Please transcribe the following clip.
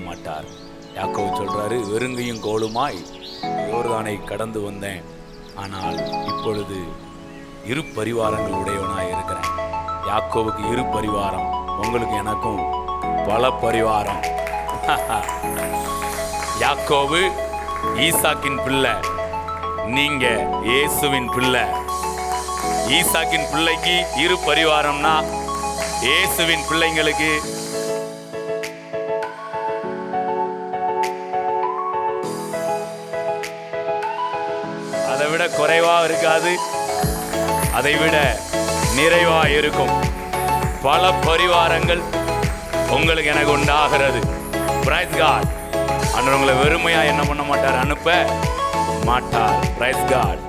மாட்டார் யாக்கோவு சொல்றாரு வெறுங்கையும் கோலுமாய் யோர்தானை கடந்து வந்தேன். ஆனால் இப்பொழுது இரு பரிவாரங்கள் உடையவனாய் இருக்கிறேன். யாக்கோவுக்கு இரு பரிவாரம் உங்களுக்கு எனக்கும் பல பரிவாரம். யாக்கோவு ஈசாக்கின் பிள்ளை நீங்க இயேசுவின் பிள்ளை. ஈசாக்கின் பிள்ளைக்கு இரு பரிவாரம்னா இயேசுவின் பிள்ளைங்களுக்கு அதை விட குறைவாக இருக்காது. அதை விட நிறைவா இருக்கும். பல பரிவாரங்கள் உங்களுக்கு எனக்கு உண்டாகிறது. பிரைஸ் காட் அண்ணன் உங்களை வெறுமையாக என்ன பண்ண மாட்டார்? அனுப்ப மாட்டார். Price God